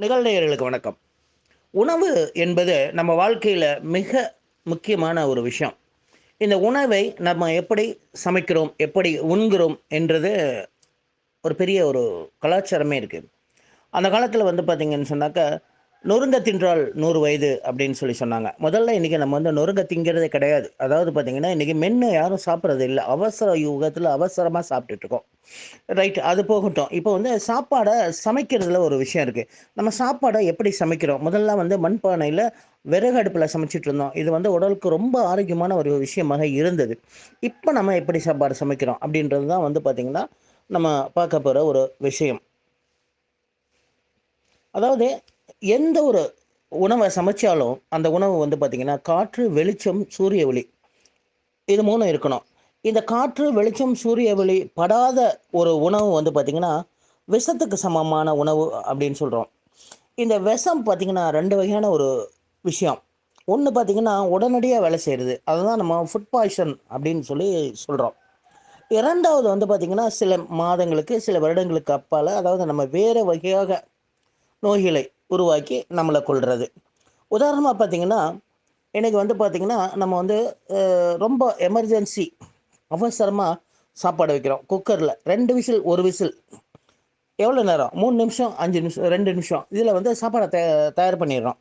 நிகழ்நேயர்களுக்கு வணக்கம். உணவு என்பது நம்ம வாழ்க்கையில் மிக முக்கியமான ஒரு விஷயம். இந்த உணவை நம்ம எப்படி சமைக்கிறோம் எப்படி உண்கிறோம் என்றது ஒரு பெரிய ஒரு கலாச்சாரமே இருக்குது அந்த காலத்தில் வந்து பார்த்திங்கன்னு சொன்னாக்கா நொறுங்க தின்றால் நூறு வயது அப்படின்னு சொல்லி சொன்னாங்க. முதல்ல இன்றைக்கி நம்ம வந்து நொறுங்க திங்கிறதே கிடையாது. அதாவது பார்த்திங்கன்னா இன்றைக்கி மென்று யாரும் சாப்பிட்றது இல்லை. அவசர யுகத்தில் அவசரமாக சாப்பிட்டுட்டு இருக்கோம். ரைட் அது போகட்டும். இப்போ வந்து சாப்பாடை சமைக்கிறதுல ஒரு விஷயம் இருக்குது நம்ம சாப்பாடை எப்படி சமைக்கிறோம்? முதல்ல வந்து மண்பானையில் விறகு அடுப்பில் சமைச்சிட்டு இருந்தோம். இது வந்து உடலுக்கு ரொம்ப ஆரோக்கியமான ஒரு விஷயமாக இருந்தது. இப்போ நம்ம எப்படி சாப்பாடு சமைக்கிறோம்? அப்படின்றது தான் வந்து பார்த்திங்கன்னா நம்ம பார்க்க போகிற ஒரு விஷயம். அதாவது எந்த ஒரு உணவை சமைச்சாலும் அந்த உணவு வந்து பார்த்திங்கன்னா காற்று வெளிச்சம் சூரிய ஒளி இது மூணும் இருக்கணும். இந்த காற்று வெளிச்சம் சூரிய ஒளி படாத ஒரு உணவு வந்து பார்த்திங்கன்னா விஷத்துக்கு சமமான உணவு அப்படின்னு சொல்கிறோம் இந்த விஷம் பார்த்திங்கன்னா ரெண்டு வகையான ஒரு விஷயம். ஒன்று பார்த்திங்கன்னா உடனடியாக வேலை செய்கிறது அதுதான் நம்ம ஃபுட் பாய்சன் அப்படின்னு சொல்லி சொல்கிறோம் இரண்டாவது வந்து பார்த்திங்கன்னா சில மாதங்களுக்கு சில வருடங்களுக்கு அப்பால் அதாவது நம்ம வேறு வகையாக நோய்களை உருவாக்கி நம்மளை கொள்வது உதாரணமாக பார்த்திங்கன்னா எனக்கு வந்து பார்த்திங்கன்னா நம்ம வந்து ரொம்ப எமர்ஜென்சி அவசரமாக சாப்பாடு வைக்கிறோம். குக்கரில் ரெண்டு விசில் ஒரு விசில். எவ்வளோ நேரம்? மூணு நிமிஷம் அஞ்சு நிமிஷம் ரெண்டு நிமிஷம். இதில் வந்து சாப்பாடை தயா தயார் பண்ணிடுறோம்.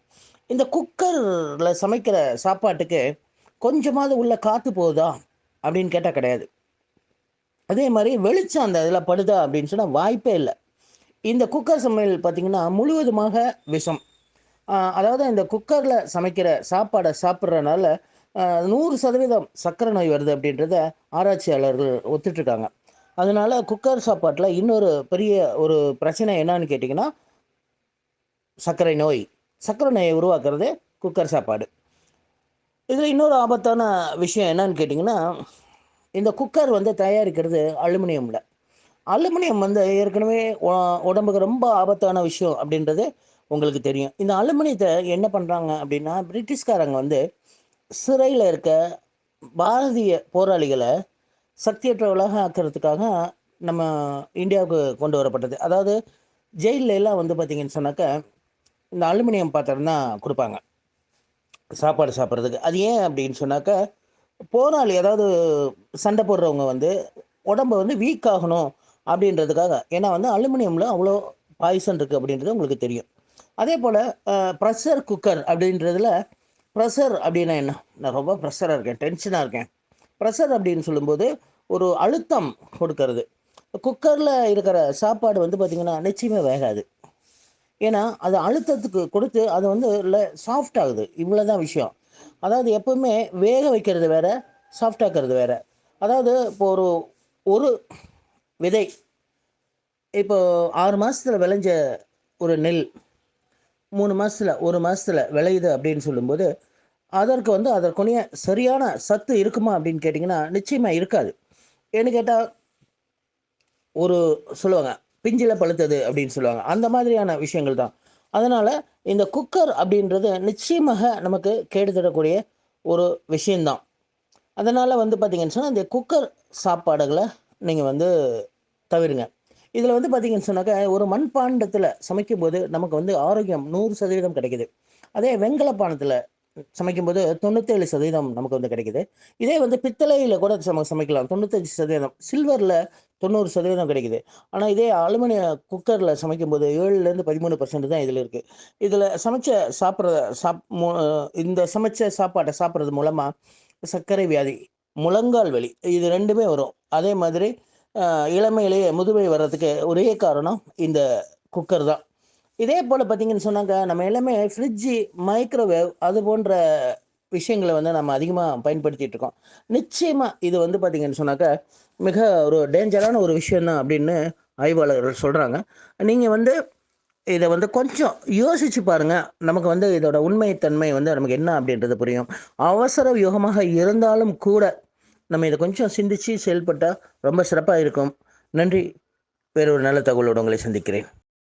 இந்த குக்கரில் சமைக்கிற சாப்பாட்டுக்கு கொஞ்சமாவது உள்ளே காற்று போகுதா? அப்படின்னு கேட்டால் கிடையாது. அதே மாதிரி வெளிச்சம் அந்த இதில் படுதா? அப்படின்னு சொன்னால் வாய்ப்பே இல்லை. இந்த குக்கர் சமையல் பார்த்திங்கன்னா முழுவதுமாக விஷம். அதாவது இந்த குக்கரில் சமைக்கிற சாப்பாடை சாப்பிட்றதுனால நூறு சதவீதம் சர்க்கரை நோய் வருது அப்படின்றத ஆராய்ச்சியாளர்கள் ஒத்துட்ருக்காங்க. அதனால் குக்கர் சாப்பாட்டில் இன்னொரு பெரிய ஒரு பிரச்சனை என்னன்னு கேட்டிங்கன்னா சர்க்கரை நோய். சர்க்கரை நோயை உருவாக்குறது குக்கர் சாப்பாடு. இதில் இன்னொரு ஆபத்தான விஷயம் என்னன்னு கேட்டிங்கன்னா இந்த குக்கர் வந்து தயாரிக்கிறது அலுமினியமில். அலுமினியம் வந்து ஏற்கனவே உடம்புக்கு ரொம்ப ஆபத்தான விஷயம் அப்படின்றது உங்களுக்கு தெரியும். இந்த அலுமினியத்தை என்ன பண்ணுறாங்க அப்படின்னா பிரிட்டிஷ்காரங்க வந்து சிறையில் இருக்க பாரதிய போராளிகளை சக்தியற்றவர்களாக ஆக்கிறதுக்காக நம்ம இந்தியாவுக்கு கொண்டு வரப்பட்டது. அதாவது ஜெயில்ல எல்லாம் வந்து பார்த்திங்கன்னு சொன்னாக்க இந்த அலுமினியம் பாத்திரம் தான் கொடுப்பாங்க. சாப்பாடு சாப்பிட்றதுக்கு. அது ஏன் அப்படின்னு சொன்னாக்க போராளி அதாவது சண்டை போடுறவங்க வந்து உடம்பு வந்து வீக் ஆகணும். அப்படின்றதுக்காக. ஏன்னா வந்து அலுமினியமில் அவ்வளோ பாய்சன் இருக்குது அப்படின்றது உங்களுக்கு தெரியும். அதே போல் ப்ரெஷர் குக்கர் அப்படின்றதுல ப்ரெஷர் அப்படின்னா என்ன? நான் ரொம்ப ப்ரெஷராக இருக்கேன் டென்ஷனாக இருக்கேன். ப்ரெஷர் அப்படின்னு சொல்லும்போது ஒரு அழுத்தம் கொடுக்கறது. குக்கரில் இருக்கிற சாப்பாடு வந்து பார்த்திங்கன்னா நிச்சயமே வேகாது. ஏன்னா அது அழுத்தத்துக்கு கொடுத்து அது வந்து சாஃப்ட் ஆகுது. இவ்வளோ தான் விஷயம். அதாவது எப்போவுமே வேக வைக்கிறது வேற சாஃப்டாக்கிறது வேறு. அதாவது இப்போ ஒரு ஒரு விதை. இப்போ ஆறு மாதத்தில் விளைஞ்ச ஒரு நெல் மூணு மாதத்தில் ஒரு மாதத்தில் விளையுது அப்படின்னு சொல்லும்போது அதற்கு வந்து அதற்குரிய சரியான சத்து இருக்குமா அப்படின்னு கேட்டிங்கன்னா நிச்சயமாக இருக்காது. ஏன்னு கேட்டால் ஒரு சொல்லுவாங்க பிஞ்சில் பழுத்தது அப்படின்னு சொல்லுவாங்க. அந்த மாதிரியான விஷயங்கள் தான். அதனால் இந்த குக்கர் அப்படின்றது நிச்சயமாக நமக்கு கேடு தரக்கூடிய ஒரு விஷயந்தான் அதனால் வந்து பார்த்திங்கன்னு சொன்னால் இந்த குக்கர் சாப்பாடுகளை நீங்கள் வந்து தவிருங்க. இதில் வந்து பார்த்தீங்கன்னு சொன்னாக்க ஒரு மண்பாண்டத்தில் சமைக்கும்போது நமக்கு வந்து ஆரோக்கியம் நூறு சதவீதம் கிடைக்குது. அதே வெண்கல பானத்தில் சமைக்கும்போது தொண்ணூத்தேழு சதவீதம் நமக்கு வந்து கிடைக்குது. இதே வந்து பித்தளையில் கூட நம்ம சமைக்கலாம். தொண்ணூத்தஞ்சு சதவீதம். சில்வரில் தொண்ணூறு சதவீதம் கிடைக்குது. ஆனால் இதே அலுமினிய குக்கரில் சமைக்கும்போது ஏழுலேருந்து பதிமூணு பர்சன்ட் தான் இதில் இருக்குது இதில் சமைச்ச சாப்பிட்ற சாப் இந்த சமைச்ச சாப்பாட்டை சாப்பிட்றது மூலமாக சர்க்கரை வியாதி முழங்கால் வலி இது ரெண்டுமே வரும். அதே மாதிரி இளமையிலேயே முதுமை வர்றதுக்கு ஒரே காரணம் இந்த குக்கர் தான். இதே போல் பார்த்தீங்கன்னு சொன்னாங்க நம்ம எல்லாமே ஃப்ரிட்ஜு மைக்ரோவேவ் அது போன்ற விஷயங்களை வந்து நம்ம அதிகமாக பயன்படுத்திகிட்டு இருக்கோம். நிச்சயமாக இது வந்து பார்த்தீங்கன்னு சொன்னாக்க மிக ஒரு டேஞ்சரான ஒரு விஷயந்தான் அப்படின்னு ஆய்வாளர்கள் சொல்கிறாங்க நீங்கள் வந்து இதை வந்து கொஞ்சம் யோசிச்சு பாருங்கள் நமக்கு வந்து இதோட உண்மைத்தன்மை வந்து நமக்கு என்ன அப்படின்றது புரியும். அவசர வியூகமாக இருந்தாலும் கூட நம்ம இதை கொஞ்சம் சிந்திச்சு செயல்பட்டால் ரொம்ப சிறப்பாக இருக்கும். நன்றி. வேறு ஒரு நல்ல தகவலோடு உங்களை சந்திக்கிறேன்.